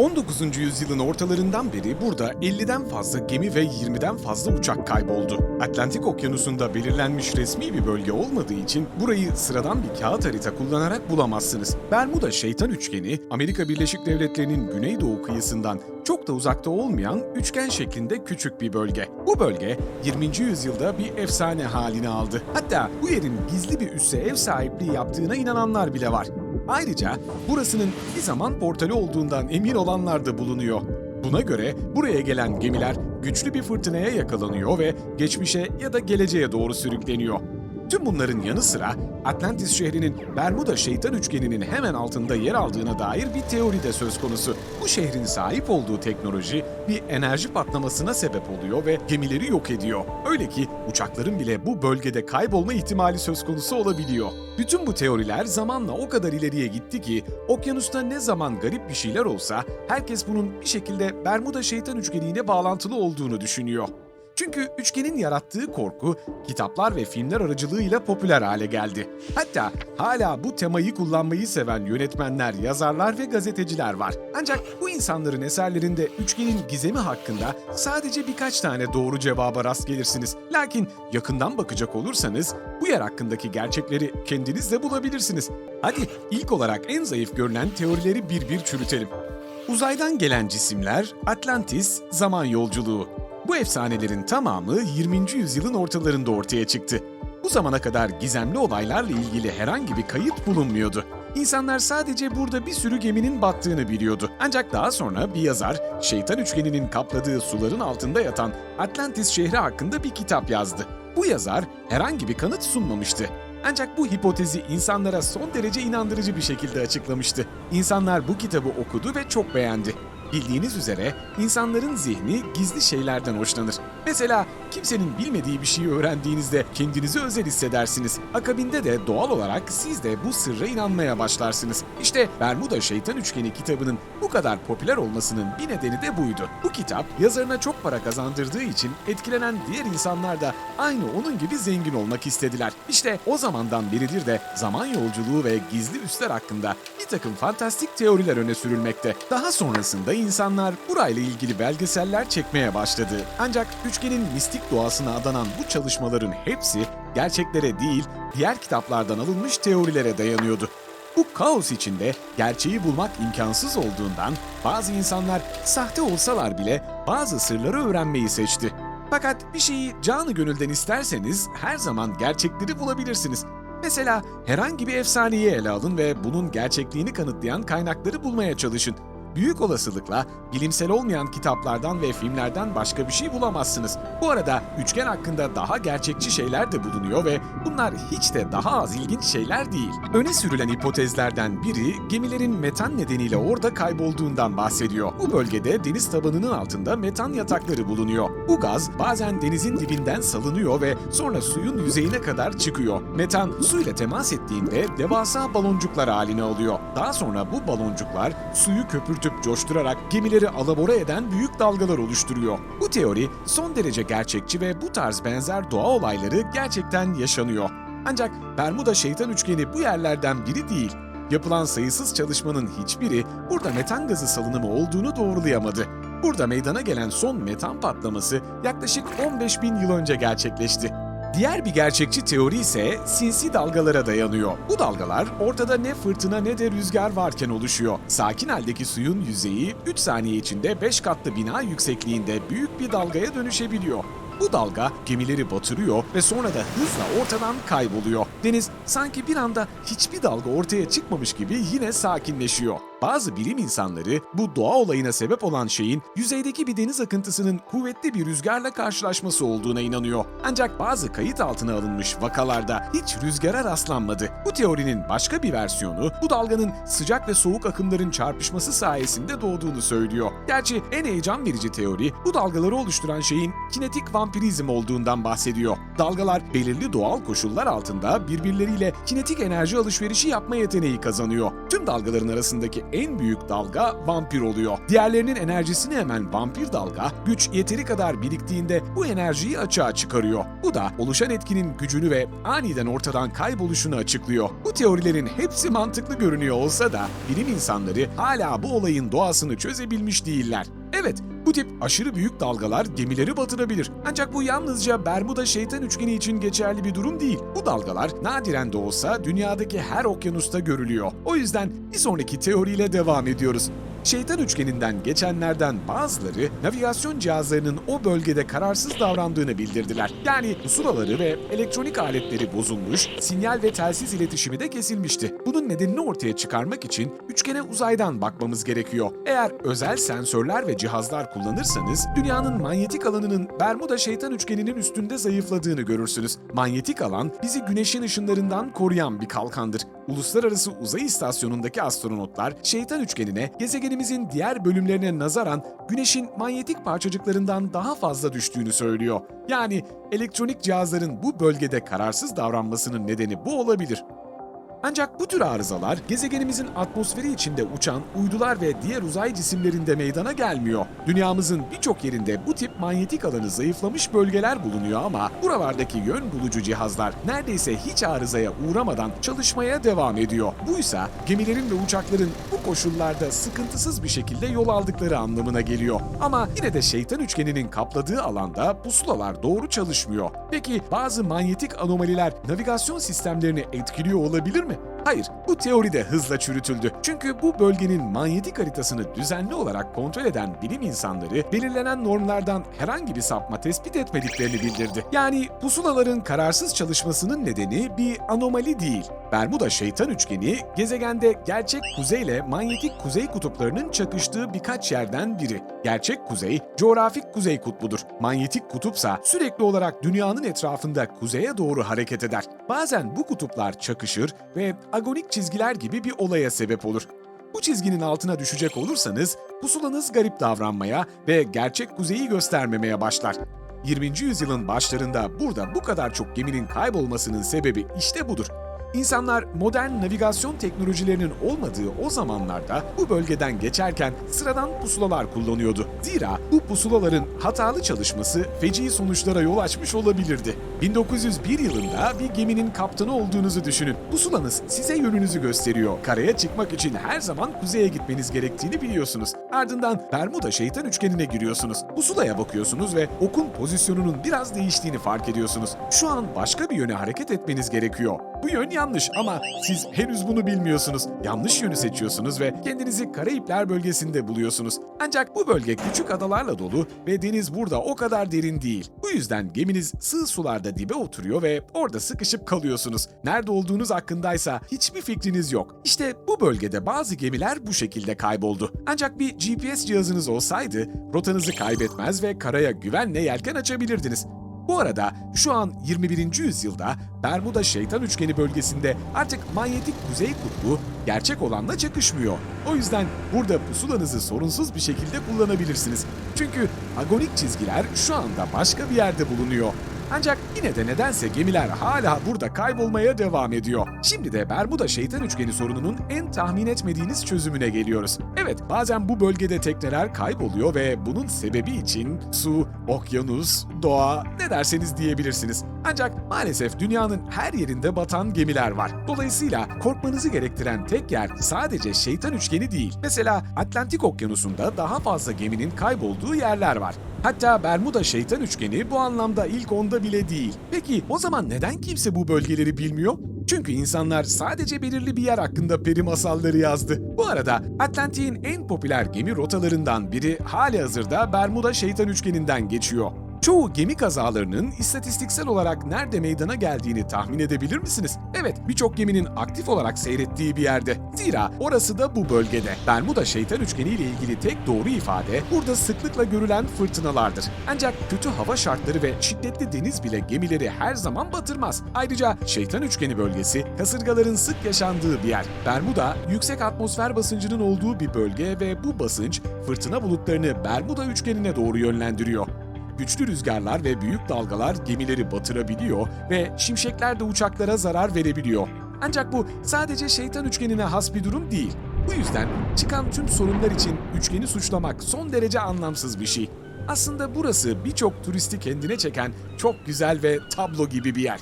19. yüzyılın ortalarından beri burada 50'den fazla gemi ve 20'den fazla uçak kayboldu. Atlantik Okyanusu'nda belirlenmiş resmi bir bölge olmadığı için burayı sıradan bir kağıt harita kullanarak bulamazsınız. Bermuda Şeytan Üçgeni, Amerika Birleşik Devletleri'nin güneydoğu kıyısından çok da uzakta olmayan üçgen şeklinde küçük bir bölge. Bu bölge 20. yüzyılda bir efsane halini aldı. Hatta bu yerin gizli bir üsse ev sahipliği yaptığına inananlar bile var. Ayrıca burasının bir zaman portali olduğundan emin olanlar da bulunuyor. Buna göre buraya gelen gemiler güçlü bir fırtınaya yakalanıyor ve geçmişe ya da geleceğe doğru sürükleniyor. Tüm bunların yanı sıra Atlantis şehrinin Bermuda şeytan üçgeninin hemen altında yer aldığına dair bir teori de söz konusu. Bu şehrin sahip olduğu teknoloji bir enerji patlamasına sebep oluyor ve gemileri yok ediyor. Öyle ki uçakların bile bu bölgede kaybolma ihtimali söz konusu olabiliyor. Bütün bu teoriler zamanla o kadar ileriye gitti ki okyanusta ne zaman garip bir şeyler olsa herkes bunun bir şekilde Bermuda şeytan üçgeniyle bağlantılı olduğunu düşünüyor. Çünkü üçgenin yarattığı korku kitaplar ve filmler aracılığıyla popüler hale geldi. Hatta hala bu temayı kullanmayı seven yönetmenler, yazarlar ve gazeteciler var. Ancak bu insanların eserlerinde üçgenin gizemi hakkında sadece birkaç tane doğru cevaba rast gelirsiniz. Lakin yakından bakacak olursanız bu yer hakkındaki gerçekleri kendiniz de bulabilirsiniz. Hadi ilk olarak en zayıf görünen teorileri bir bir çürütelim. Uzaydan gelen cisimler, Atlantis, zaman yolculuğu. Bu efsanelerin tamamı 20. yüzyılın ortalarında ortaya çıktı. Bu zamana kadar gizemli olaylarla ilgili herhangi bir kayıt bulunmuyordu. İnsanlar sadece burada bir sürü geminin battığını biliyordu. Ancak daha sonra bir yazar, şeytan üçgeninin kapladığı suların altında yatan Atlantis şehri hakkında bir kitap yazdı. Bu yazar herhangi bir kanıt sunmamıştı. Ancak bu hipotezi insanlara son derece inandırıcı bir şekilde açıklamıştı. İnsanlar bu kitabı okudu ve çok beğendi. Bildiğiniz üzere insanların zihni gizli şeylerden hoşlanır. Mesela kimsenin bilmediği bir şeyi öğrendiğinizde kendinizi özel hissedersiniz. Akabinde de doğal olarak siz de bu sırra inanmaya başlarsınız. İşte Bermuda Şeytan Üçgeni kitabının bu kadar popüler olmasının bir nedeni de buydu. Bu kitap yazarına çok para kazandırdığı için etkilenen diğer insanlar da aynı onun gibi zengin olmak istediler. İşte o zamandan beridir de zaman yolculuğu ve gizli üsler hakkında bir takım fantastik teoriler öne sürülmekte. Daha sonrasında insanlar burayla ilgili belgeseller çekmeye başladı. Ancak üçgenin mistik doğasına adanan bu çalışmaların hepsi gerçeklere değil, diğer kitaplardan alınmış teorilere dayanıyordu. Bu kaos içinde gerçeği bulmak imkansız olduğundan bazı insanlar sahte olsalar bile bazı sırları öğrenmeyi seçti. Fakat bir şeyi canı gönülden isterseniz her zaman gerçekleri bulabilirsiniz. Mesela herhangi bir efsaneyi ele alın ve bunun gerçekliğini kanıtlayan kaynakları bulmaya çalışın. Büyük olasılıkla bilimsel olmayan kitaplardan ve filmlerden başka bir şey bulamazsınız. Bu arada üçgen hakkında daha gerçekçi şeyler de bulunuyor ve bunlar hiç de daha az ilginç şeyler değil. Öne sürülen hipotezlerden biri gemilerin metan nedeniyle orada kaybolduğundan bahsediyor. Bu bölgede deniz tabanının altında metan yatakları bulunuyor. Bu gaz bazen denizin dibinden salınıyor ve sonra suyun yüzeyine kadar çıkıyor. Metan su ile temas ettiğinde devasa baloncuklar haline alıyor. Daha sonra bu baloncuklar suyu köpürtüp coşturarak gemileri alabora eden büyük dalgalar oluşturuyor. Bu teori son derece gerçekçi ve bu tarz benzer doğa olayları gerçekten yaşanıyor. Ancak Bermuda şeytan üçgeni bu yerlerden biri değil. Yapılan sayısız çalışmanın hiçbiri burada metan gazı salınımı olduğunu doğrulayamadı. Burada meydana gelen son metan patlaması yaklaşık 15 bin yıl önce gerçekleşti. Diğer bir gerçekçi teori ise sinsi dalgalara dayanıyor. Bu dalgalar ortada ne fırtına ne de rüzgar varken oluşuyor. Sakin haldeki suyun yüzeyi 3 saniye içinde 5 katlı bina yüksekliğinde büyük bir dalgaya dönüşebiliyor. Bu dalga gemileri batırıyor ve sonra da hızla ortadan kayboluyor. Deniz sanki bir anda hiçbir dalga ortaya çıkmamış gibi yine sakinleşiyor. Bazı bilim insanları bu doğa olayına sebep olan şeyin yüzeydeki bir deniz akıntısının kuvvetli bir rüzgarla karşılaşması olduğuna inanıyor. Ancak bazı kayıt altına alınmış vakalarda hiç rüzgara rastlanmadı. Bu teorinin başka bir versiyonu bu dalganın sıcak ve soğuk akımların çarpışması sayesinde doğduğunu söylüyor. Gerçi en heyecan verici teori bu dalgaları oluşturan şeyin kinetik vampirizm olduğundan bahsediyor. Dalgalar belirli doğal koşullar altında birbirleriyle kinetik enerji alışverişi yapma yeteneği kazanıyor. Tüm dalgaların arasındaki en büyük dalga vampir oluyor. Diğerlerinin enerjisini hemen vampir dalga, güç yeteri kadar biriktiğinde bu enerjiyi açığa çıkarıyor. Bu da oluşan etkinin gücünü ve aniden ortadan kayboluşunu açıklıyor. Bu teorilerin hepsi mantıklı görünüyor olsa da bilim insanları hala bu olayın doğasını çözebilmiş değiller. Evet, bu tip aşırı büyük dalgalar gemileri batırabilir. Ancak bu yalnızca Bermuda şeytan üçgeni için geçerli bir durum değil. Bu dalgalar nadiren de olsa dünyadaki her okyanusta görülüyor. O yüzden bir sonraki teoriyle devam ediyoruz. Şeytan üçgeninden geçenlerden bazıları navigasyon cihazlarının o bölgede kararsız davrandığını bildirdiler. Yani pusulaları ve elektronik aletleri bozulmuş, sinyal ve telsiz iletişimi de kesilmişti. Bunun nedenini ortaya çıkarmak için üçgene uzaydan bakmamız gerekiyor. Eğer özel sensörler ve cihazlar kullanırsanız dünyanın manyetik alanının Bermuda şeytan üçgeninin üstünde zayıfladığını görürsünüz. Manyetik alan bizi güneşin ışınlarından koruyan bir kalkandır. Uluslararası Uzay İstasyonu'ndaki astronotlar şeytan üçgenine gezegenimizin diğer bölümlerine nazaran güneşin manyetik parçacıklarından daha fazla düştüğünü söylüyor. Yani elektronik cihazların bu bölgede kararsız davranmasının nedeni bu olabilir. Ancak bu tür arızalar gezegenimizin atmosferi içinde uçan uydular ve diğer uzay cisimlerinde meydana gelmiyor. Dünyamızın birçok yerinde bu tip manyetik alanı zayıflamış bölgeler bulunuyor ama buralardaki yön bulucu cihazlar neredeyse hiç arızaya uğramadan çalışmaya devam ediyor. Buysa gemilerin ve uçakların bu koşullarda sıkıntısız bir şekilde yol aldıkları anlamına geliyor. Ama yine de şeytan üçgeninin kapladığı alanda pusulalar doğru çalışmıyor. Peki bazı manyetik anomaliler navigasyon sistemlerini etkiliyor olabilir mi? め Hayır, bu teori de hızla çürütüldü. Çünkü bu bölgenin manyetik haritasını düzenli olarak kontrol eden bilim insanları belirlenen normlardan herhangi bir sapma tespit etmediklerini bildirdi. Yani pusulaların kararsız çalışmasının nedeni bir anomali değil. Bermuda şeytan üçgeni gezegende gerçek kuzey ile manyetik kuzey kutuplarının çakıştığı birkaç yerden biri. Gerçek kuzey, coğrafik kuzey kutbudur. Manyetik kutupsa sürekli olarak dünyanın etrafında kuzeye doğru hareket eder. Bazen bu kutuplar çakışır ve agonik çizgiler gibi bir olaya sebep olur. Bu çizginin altına düşecek olursanız pusulanız garip davranmaya ve gerçek kuzeyi göstermemeye başlar. 20. yüzyılın başlarında burada bu kadar çok geminin kaybolmasının sebebi işte budur. İnsanlar modern navigasyon teknolojilerinin olmadığı o zamanlarda bu bölgeden geçerken sıradan pusulalar kullanıyordu. Zira bu pusulaların hatalı çalışması feci sonuçlara yol açmış olabilirdi. 1901 yılında bir geminin kaptanı olduğunuzu düşünün. Pusulanız size yönünüzü gösteriyor. Karaya çıkmak için her zaman kuzeye gitmeniz gerektiğini biliyorsunuz. Ardından Bermuda şeytan üçgenine giriyorsunuz. Pusulaya bakıyorsunuz ve okun pozisyonunun biraz değiştiğini fark ediyorsunuz. Şu an başka bir yöne hareket etmeniz gerekiyor. Bu yön yanlış ama siz henüz bunu bilmiyorsunuz. Yanlış yönü seçiyorsunuz ve kendinizi Karayipler bölgesinde buluyorsunuz. Ancak bu bölge küçük adalarla dolu ve deniz burada o kadar derin değil. Bu yüzden geminiz sığ sularda dibe oturuyor ve orada sıkışıp kalıyorsunuz. Nerede olduğunuz hakkındaysa hiçbir fikriniz yok. İşte bu bölgede bazı gemiler bu şekilde kayboldu. Ancak bir GPS cihazınız olsaydı rotanızı kaybetmez ve karaya güvenle yelken açabilirdiniz. Bu arada şu an 21. yüzyılda Bermuda Şeytan Üçgeni bölgesinde artık manyetik kuzey kutbu gerçek olanla çakışmıyor. O yüzden burada pusulanızı sorunsuz bir şekilde kullanabilirsiniz. Çünkü agonik çizgiler şu anda başka bir yerde bulunuyor. Ancak yine de nedense gemiler hala burada kaybolmaya devam ediyor. Şimdi de Bermuda şeytan üçgeni sorununun en tahmin etmediğiniz çözümüne geliyoruz. Evet, bazen bu bölgede tekneler kayboluyor ve bunun sebebi için su, okyanus, doğa ne derseniz diyebilirsiniz. Ancak maalesef dünyanın her yerinde batan gemiler var. Dolayısıyla korkmanızı gerektiren tek yer sadece şeytan üçgeni değil. Mesela Atlantik Okyanusu'nda daha fazla geminin kaybolduğu yerler var. Hatta Bermuda şeytan üçgeni bu anlamda ilk onda bile değil. Peki o zaman neden kimse bu bölgeleri bilmiyor? Çünkü insanlar sadece belirli bir yer hakkında peri masalları yazdı. Bu arada Atlantik'in en popüler gemi rotalarından biri hali hazırda Bermuda şeytan üçgeninden geçiyor. Çoğu gemi kazalarının istatistiksel olarak nerede meydana geldiğini tahmin edebilir misiniz? Evet, birçok geminin aktif olarak seyrettiği bir yerde. Zira orası da bu bölgede. Bermuda şeytan üçgeni ile ilgili tek doğru ifade burada sıklıkla görülen fırtınalardır. Ancak kötü hava şartları ve şiddetli deniz bile gemileri her zaman batırmaz. Ayrıca şeytan üçgeni bölgesi kasırgaların sık yaşandığı bir yer. Bermuda yüksek atmosfer basıncının olduğu bir bölge ve bu basınç fırtına bulutlarını Bermuda üçgenine doğru yönlendiriyor güçlü rüzgarlar ve büyük dalgalar gemileri batırabiliyor ve şimşekler de uçaklara zarar verebiliyor. Ancak bu sadece şeytan üçgenine has bir durum değil. Bu yüzden çıkan tüm sorunlar için üçgeni suçlamak son derece anlamsız bir şey. Aslında burası birçok turisti kendine çeken çok güzel ve tablo gibi bir yer.